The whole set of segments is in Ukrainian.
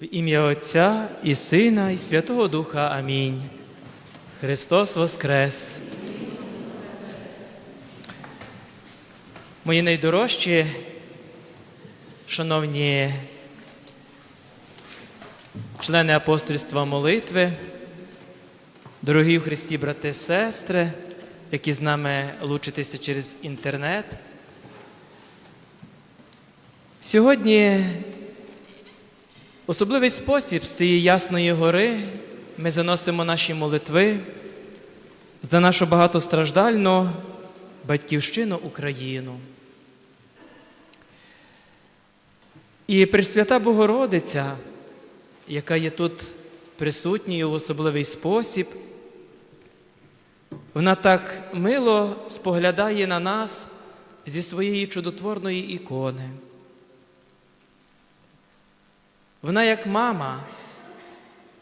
В ім'я Отця і Сина, і Святого Духа. Амінь. Христос Воскрес. Мої найдорожчі, шановні члени апостольства молитви, дорогі в Христі брати сестри, які з нами лучитеся через інтернет. Сьогодні особливий спосіб з цієї Ясної гори ми заносимо наші молитви за нашу багатостраждальну батьківщину Україну. І Пресвята Богородиця, яка є тут присутньою в особливий спосіб, вона так мило споглядає на нас зі своєї чудотворної ікони. Вона як мама,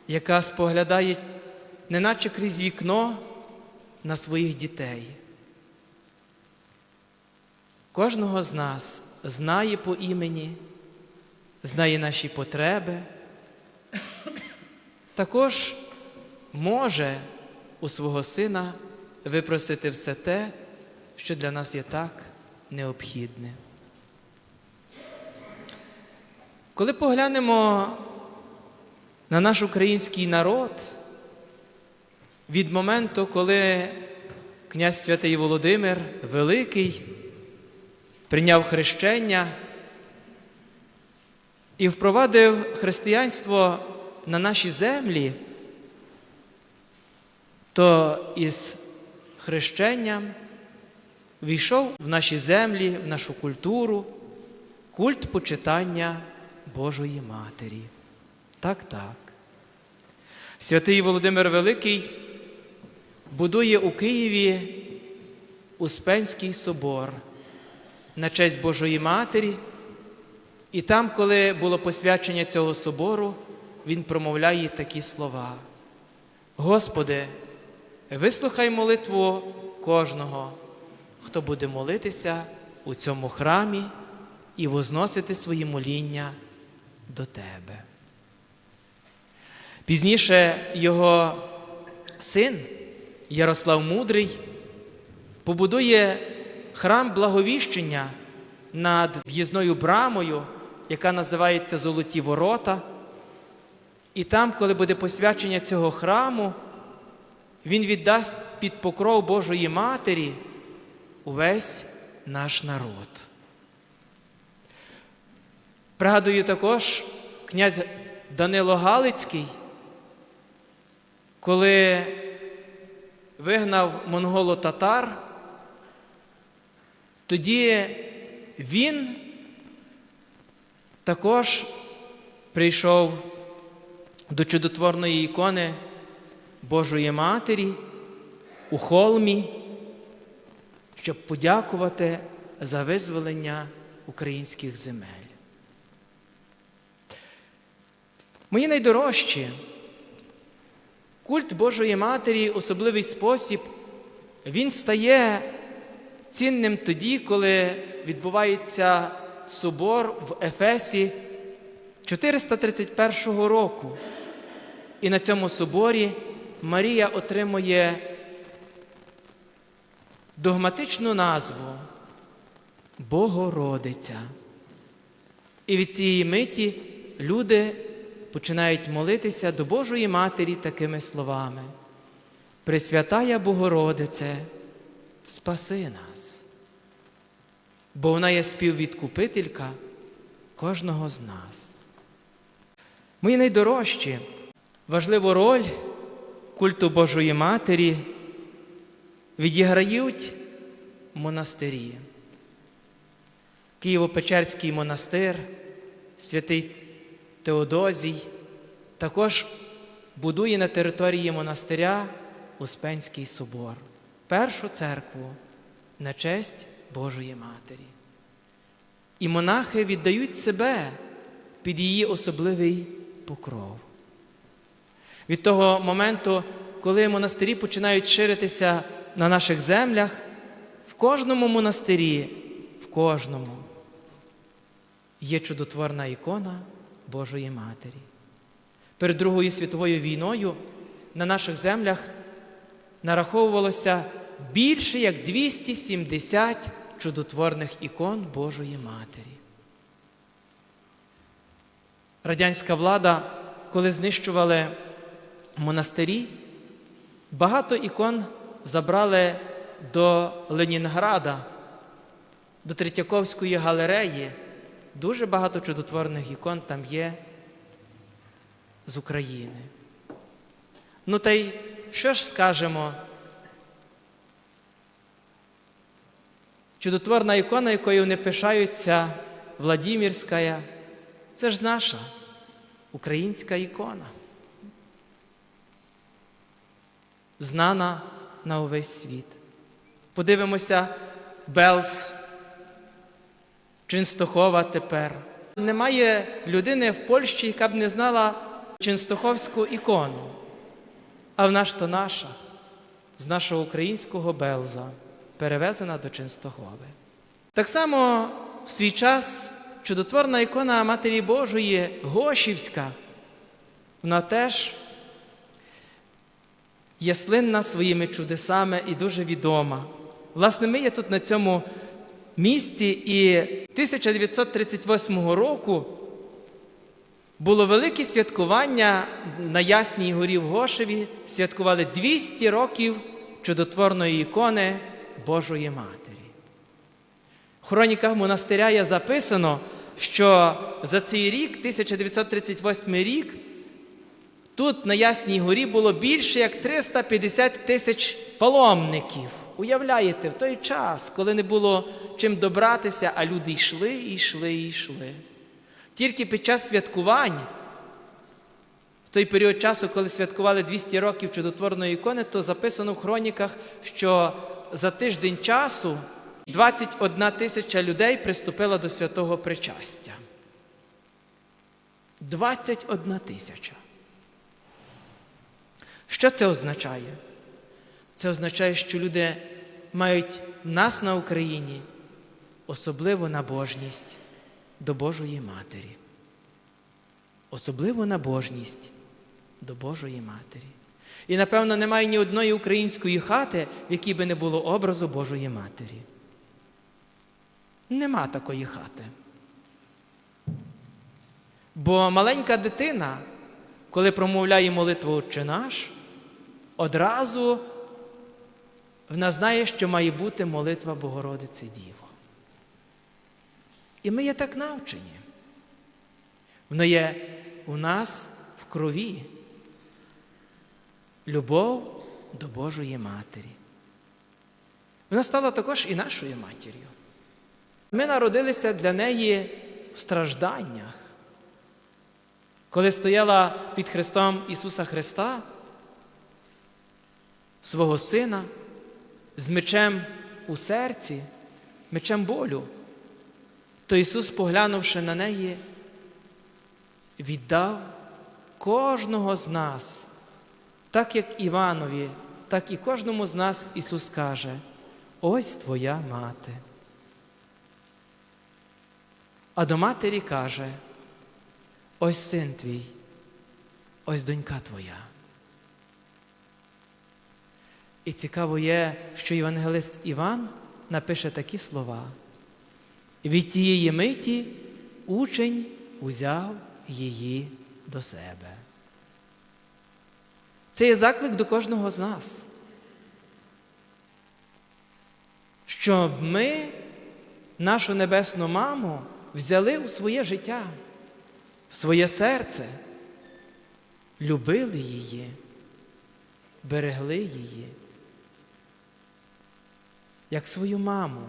яка споглядає, неначе крізь вікно на своїх дітей. Кожного з нас знає по імені, знає наші потреби, також може у свого сина випросити все те, що для нас є так необхідне. Коли поглянемо на наш український народ від моменту, коли князь Святий Володимир Великий прийняв хрещення і впровадив християнство на наші землі, то із хрещенням війшов в наші землі, в нашу культуру культ почитання Божої Матері. Так, так. Святий Володимир Великий будує у Києві Успенський собор на честь Божої Матері. І там, коли було посвячення цього собору, він промовляє такі слова. Господи, вислухай молитву кожного, хто буде молитися у цьому храмі і возносити свої моління до Тебе. Пізніше його син Ярослав Мудрий побудує храм благовіщення над в'їзною брамою, яка називається Золоті Ворота. І там, коли буде посвячення цього храму, він віддасть під покров Божої Матері увесь наш народ. Пригадую також князь Данило Галицький, коли вигнав монголо-татар, тоді він також прийшов до чудотворної ікони Божої Матері у холмі, щоб подякувати за визволення українських земель. Мої найдорожчі, культ Божої Матері, особливий спосіб, він стає цінним тоді, коли відбувається собор в Ефесі 431 року. І на цьому соборі Марія отримує догматичну назву Богородиця. І від цієї миті люди починають молитися до Божої Матері такими словами. Пресвятая Богородице, спаси нас, бо вона є співвідкупителька кожного з нас. Мої найдорожчі, важливу роль культу Божої Матері відіграють монастирі. Києво-Печерський монастир, святий Теодозій, також будує на території монастиря Успенський собор, першу церкву на честь Божої Матері. І монахи віддають себе під її особливий покров. Від того моменту, коли монастирі починають ширитися на наших землях, в кожному монастирі, в кожному є чудотворна ікона Божої Матері. Перед Другою світовою війною на наших землях нараховувалося більше як 270 чудотворних ікон Божої Матері. Радянська влада, коли знищували монастирі, багато ікон забрали до Ленінграда, до Третьяковської галереї. Дуже багато чудотворних ікон там є з України. Ну та й що ж скажемо? Чудотворна ікона, якою вони пишаються, Владимирська, це ж наша українська ікона. Знана на увесь світ. Подивимося, Белс, Чинстохова тепер. Немає людини в Польщі, яка б не знала Чинстоховську ікону. А в наш то наша, з нашого українського Белза, перевезена до Чинстохови. Так само в свій час чудотворна ікона Матері Божої Гошівська, вона теж є слинна своїми чудесами і дуже відома. Власне, ми є тут на цьому місці, і 1938 року було велике святкування на Ясній горі в Гошеві. Святкували 200 років чудотворної ікони Божої Матері. В хроніках монастиря є записано, що за цей рік, 1938 рік, тут на Ясній горі було більше як 350 тисяч паломників. Уявляєте, в той час, коли не було чим добратися, а люди йшли, і йшли, і йшли. Тільки під час святкувань, в той період часу, коли святкували 200 років чудотворної ікони, то записано в хроніках, що за тиждень часу 21 тисяча людей приступила до святого причастя. 21 тисяча. Що це означає? Це означає, що люди мають нас на Україні особливу набожність до Божої Матері. Особливу набожність до Божої Матері. І, напевно, немає ні одної української хати, в якій би не було образу Божої Матері. Нема такої хати. Бо маленька дитина, коли промовляє молитву Отче наш, одразу вона знає, що має бути молитва Богородиці Діво. І ми є так навчені. Воно є у нас в крові. Любов до Божої Матері. Вона стала також і нашою матір'ю. Ми народилися для неї в стражданнях. Коли стояла під Христом Ісуса Христа, свого Сина, з мечем у серці, мечем болю, то Ісус, поглянувши на неї, віддав кожного з нас, так як Іванові, так і кожному з нас Ісус каже, ось твоя мати. А до матері каже, ось син твій, ось донька твоя. І цікаво є, що Євангелист Іван напише такі слова. Від тієї миті учень узяв її до себе. Це є заклик до кожного з нас. Щоб ми нашу небесну маму взяли у своє життя, в своє серце, любили її, берегли її, як свою маму.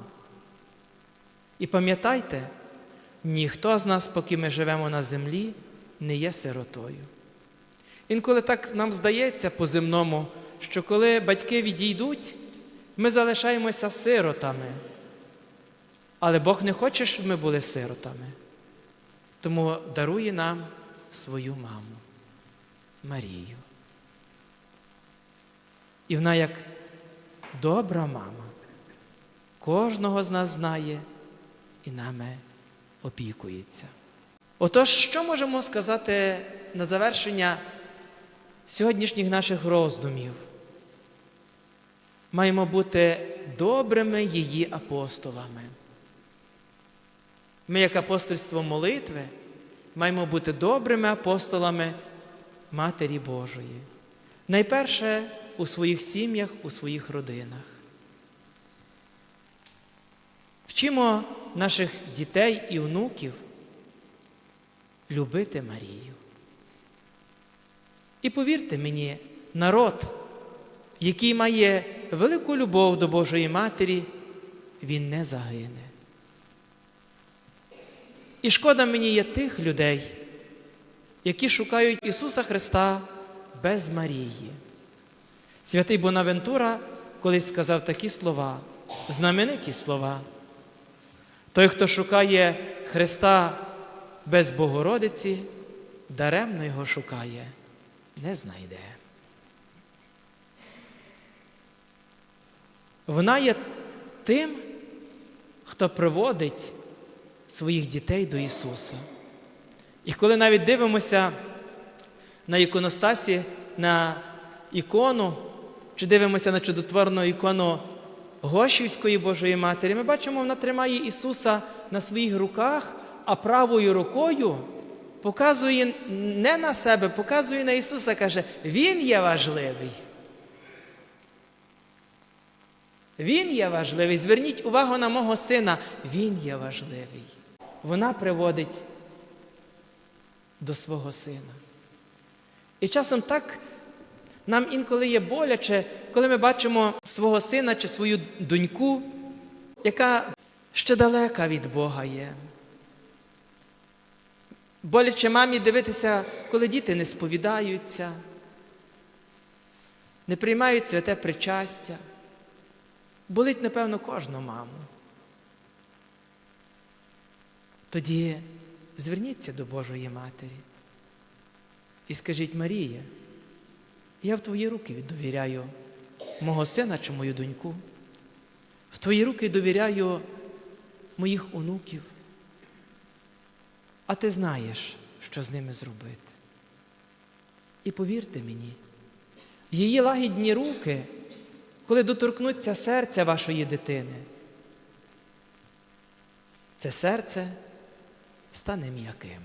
І пам'ятайте, ніхто з нас, поки ми живемо на землі, не є сиротою. Інколи так нам здається по-земному, що коли батьки відійдуть, ми залишаємося сиротами. Але Бог не хоче, щоб ми були сиротами. Тому дарує нам свою маму, Марію. І вона, як добра мама, кожного з нас знає і нами опікується. Отож, що можемо сказати на завершення сьогоднішніх наших роздумів. Маємо бути добрими її апостолами. Ми, як апостольство молитви, маємо бути добрими апостолами Матері Божої. Найперше у своїх сім'ях, у своїх родинах. Вчимо наших дітей і внуків любити Марію. І повірте мені, народ, який має велику любов до Божої Матері, він не загине. І шкода мені є тих людей, які шукають Ісуса Христа без Марії. Святий Бонавентура колись сказав такі слова, знамениті слова. Той, хто шукає Христа без Богородиці, даремно його шукає, не знайде. Вона є тим, хто приводить своїх дітей до Ісуса. І коли навіть дивимося на іконостасі, на ікону, чи дивимося на чудотворну ікону Гошівської Божої Матері, ми бачимо, вона тримає Ісуса на своїх руках, а правою рукою показує не на себе, показує на Ісуса, каже, Він є важливий. Він є важливий. Зверніть увагу на мого сина, він є важливий. Вона приводить до свого сина. І часом так нам інколи є боляче, коли ми бачимо свого сина чи свою доньку, яка ще далека від Бога є. Боляче мамі дивитися, коли діти не сповідаються, не приймають святе причастя. Болить, напевно, кожну маму. Тоді зверніться до Божої Матері і скажіть Марія, я в твої руки довіряю мого сина чи мою доньку, в твої руки довіряю моїх онуків, а ти знаєш, що з ними зробити. І повірте мені, її лагідні руки коли доторкнуться серця вашої дитини, це серце стане м'яким.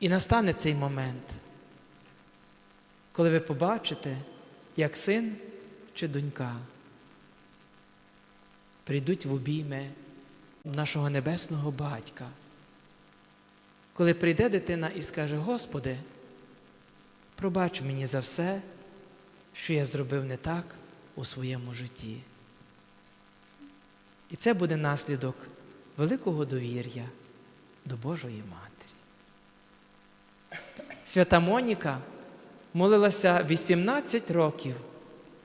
І настане цей момент, коли ви побачите, як син чи донька прийдуть в обійми нашого небесного батька, коли прийде дитина і скаже, Господи, пробач мені за все, що я зробив не так у своєму житті. І це буде наслідок великого довір'я до Божої Матері. Свята Моніка молилася 18 років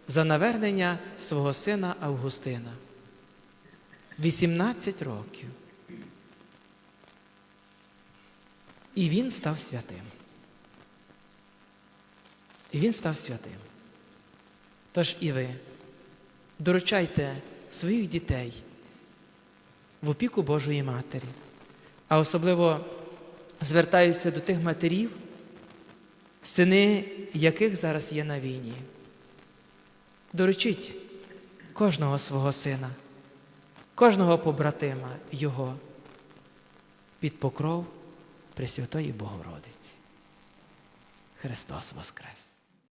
за навернення свого сина Августина. 18 років. І він став святим. І він став святим. Тож і ви доручайте своїх дітей в опіку Божої Матері, а особливо звертаюся до тих матерів, сини яких зараз є на війні. Доручіть кожного свого сина, кожного побратима Його під покров Пресвятої Богородиці. Христос Воскрес!